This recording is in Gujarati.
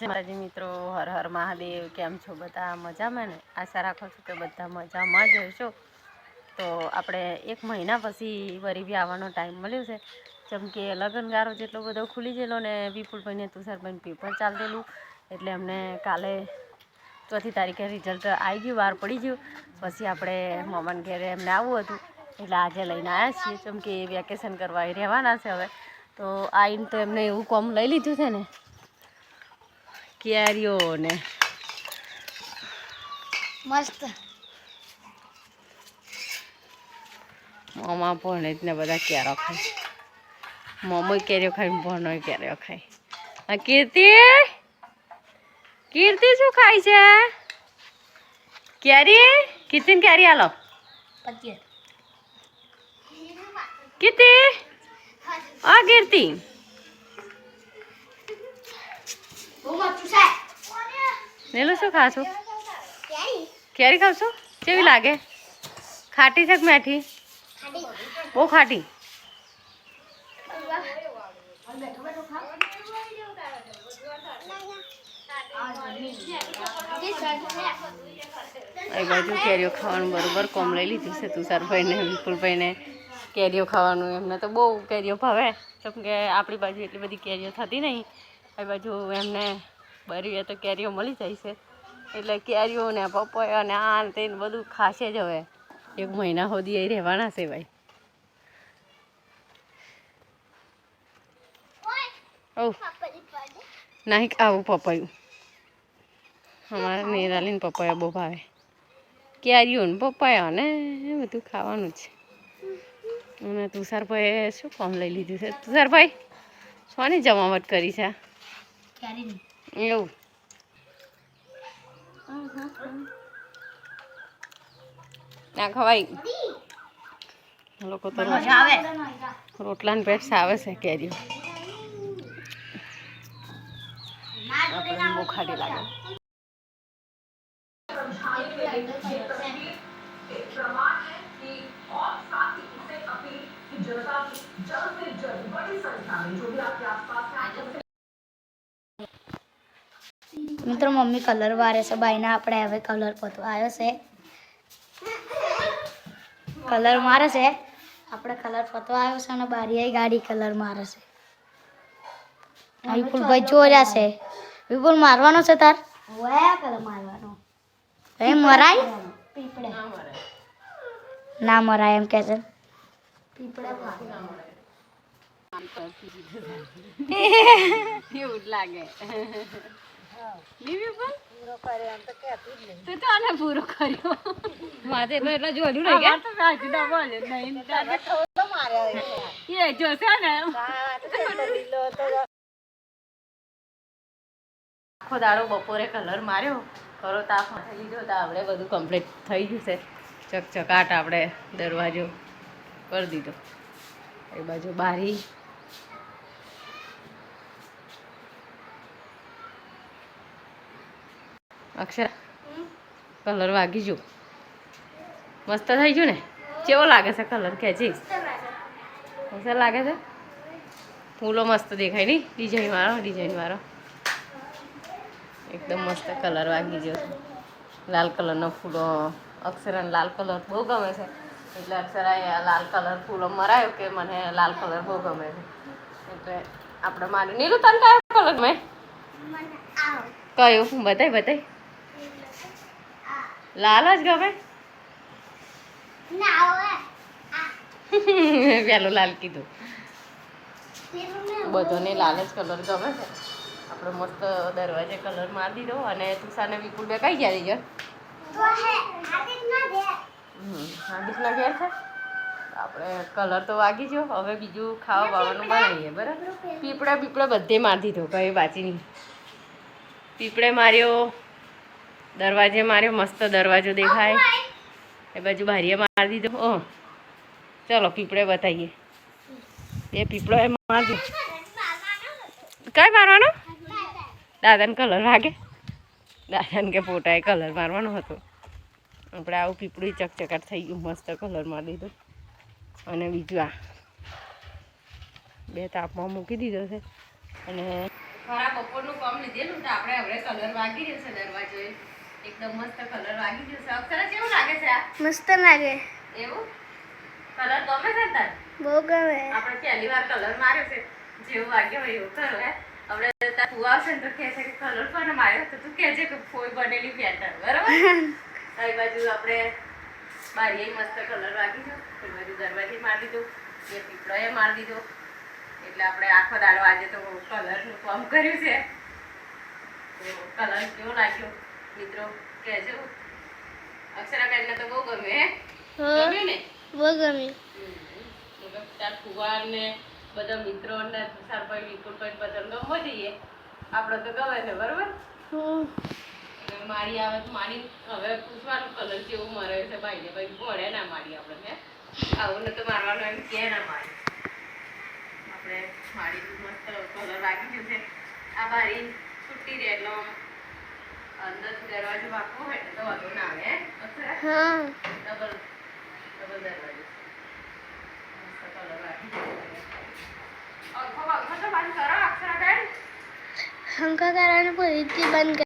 જય મિત્રો, હર હર મહાદેવ, કેમ છો બધા? મજામાં ને? આશા રાખો છું કે બધા મજામાં જ હશો. તો આપણે એક મહિના પછી વરી આવવાનો ટાઈમ મળ્યો છે. જેમ કે લગ્નગારો જેટલો બધો ખુલી ગયેલો ને વિપુલભાઈને, તુષારભાઈને પેપર ચાલતેલું. એટલે અમને કાલે ચોથી તારીખે રિઝલ્ટ આવી ગયું બહાર પડી ગયું. પછી આપણે મમાન ઘેરે એમને આવવું હતું. એટલે આજે લઈને આવ્યા છીએ. જેમ કે વેકેશન કરવા એ રહેવાના છે હવે. તો આવીને તો એમને એવું કોમ લઈ લીધું છે ને. કેરીઓ ને મસ્ત મોમાં ભણે ને બધા કેરો ખાય મોમો કેરીઓ ખાય ભણો કેરીઓ ખાય આ કીર્તિ કીર્તિ શું ખાય છે કેરી કીર્તિને કેરી આલો કીર્તિ આ કીર્તિ બહુ મસ્ત છે નીલું શું ખાશો? કેરી. ખાવશો? કેવી લાગે? ખાટી છે કે મેઠી? બહુ ખાટી. એ બાજુ કેરીઓ ખાવાનું બરોબર કોમ લઈ લીધી છે તુષારભાઈને વિપુલભાઈને. કેરીઓ ખાવાનું એમને તો બહુ કેરીઓ ભાવે. કેમ કે આપણી બાજુ એટલી બધી કેરીઓ થતી નહીં. એ બાજુ એમને બરી તો કેરીઓ મળી જાય છે. એટલે કેરીઓ ને પપૈયા ને આ તે બધું ખાશે જ હવે. એક મહિના સુધી એ રહેવાના છે ભાઈ. ઓ નહીં આવું પપૈયું. અમારે નિરાલીને પપૈયા બહુ ભાવે. કેરીઓ ને પપૈયા ને એ બધું ખાવાનું છે. અને તુષારભાઈએ શું કામ લઈ લીધું છે? તુષારભાઈ, શોની જમાવટ કરી છે? એવું ના ખવાય. લોકો તો રોટ- આવે. રોટલા ને પેટ આવે છે કેરીઓ આપણે બહુ ખાટી લાગે. મિત્રો મમ્મી કલર વારે છે. બાઈને આપણે હવે કલર પોતો આવ્યો છે. કલર મારે છે. આપણે કલર પોતો આવ્યો છે અને બારી ગાડી કલર મારે છે. વિપુલભાઈ જોયા છે. વિપુલ મારવાનો છે તાર? કલર મારવાનો. એ મરાય? ના મરાય. એમ કે છે. એવું જ લાગે. લીધી પણ? તું તો આને પૂરો કર્યો. માથે એટલો એટલો જોડ્યું ને કે. તો સાચું ના બોલે નહીં એ જોશે ને આખો દાડો બપોરે કલર માર્યો. કરો તાપ લીધો તો આપણે બધું કમ્પ્લીટ થઈ ગયું છે ચકચકાટ આપણે દરવાજો કરી દીધો. એ બાજુ બારી. અક્ષર. કલર વાગી જો મસ્ત થઈ ગયું ને? કેવો લાગે છે કલર? ખેંચી મસ્ત લાગે છે? ફૂલો મસ્ત દેખાય નહીં? ડિઝાઇન વાળો ડિઝાઇન વાળો. એકદમ મસ્ત કલર વાગી ગયો છે. લાલ કલરનો ફૂલો. અક્ષરાને લાલ કલર બહુ ગમે છે. એટલે અક્ષરાએ લાલ કલર ફૂલો મરાયો કે મને લાલ કલર બહુ ગમે છે. એટલે આપણે મારી નીલું તને કયો કલર મેં કયું? બતાય બતાય. લાલ જ ગમે? પેલું લાલ કીધું. બધોને લાલ જ કલર ગમે છે. આપણે મસ્ત દરવાજે કલર મારી દીધો અને તુષાને વિપુલ બે કઈ ગયા ગયા હાર્દિકના ઘેર. છે? આપણે કલર તો વાગી ગયો. હવે બીજું ખાવા બાવાનું બનાવીએ બરાબર? પીપળા પીપળા બધે મારી દીધો કઈ બાચી નહીં. પીપળે માર્યો દરવાજે માર્યો મસ્ત દરવાજો દેખાય. એ બાજુ બારીએ મારી દીધો. ઓહ ચલો પીપળે બતાવીએ. એ પીપળો એ મારજો. કઈ મારવાનો? દાદાને કલર વાગે દાદાને કે ફોટાએ કલર મારવાનો હતો. આપણે આવું પીપળું ચકચકાટ થઈ ગયું મસ્ત કલર મારી દીધો. અને બીજું આ. બે તાપમાં મૂકી દીધો છે. અને ખરા બપોરનું કામ લીધેલું તો આપણે હવે કલર વાગી જશે દરવાજો. એકદમ મસ્ત કલર વાગી છે. અક્ષરા કેવું લાગે છે આ? મસ્ત લાગે. એવું? કલર ગમે છે તાર? બહુ ગમે. આપણે પહેલી વાર કલર માર્યો છે. જેવું વાગ્યો હોય એવું કરો હે? આપણે તાર તું આવશે ને તો કહે છે કે કલર પણ માર્યો? તો તું કહેજે કે ફોઈ બનેલી પેટર્ન બરાબર? આ બાજુ આપણે બારીએ મસ્ત કલર વાગી ગયો. એ બાજુ દરવાજે મારી દીધો એ પીપળોએ મારી દીધો. એટલે આપણે આખો દાડો આજે તો કલરનું કામ કર્યું છે. કલર કેવો લાગ્યો? મિત્રો કહેજો અક્ષરાબેનને તો બહુ ગમે હે? ગમ્યું ને? બહુ ગમે. તાર ફુવા ને બધા મિત્રો ને સરભાઈ વિપુલભાઈ બધા ગમવા જઈએ આપણે તો ગમે છે બરોબર? મારી આવે તો મારી હવે પૂછવાનું કલર કેવું મરે છે ભાઈને ભાઈ ભણે ના મારી આપણે આવું ને તો મારવાનું એમ કે ના મારી. આપણે મારી મસ્ત કલર ગયું છે. આ બારી છૂટી રહે એટલે આમ અંદરથી દરવાજો વાગવો હોય તો વાંધો ના આવે હા? ડબલ ડબલ દરવાજો. ફરીથી બંધ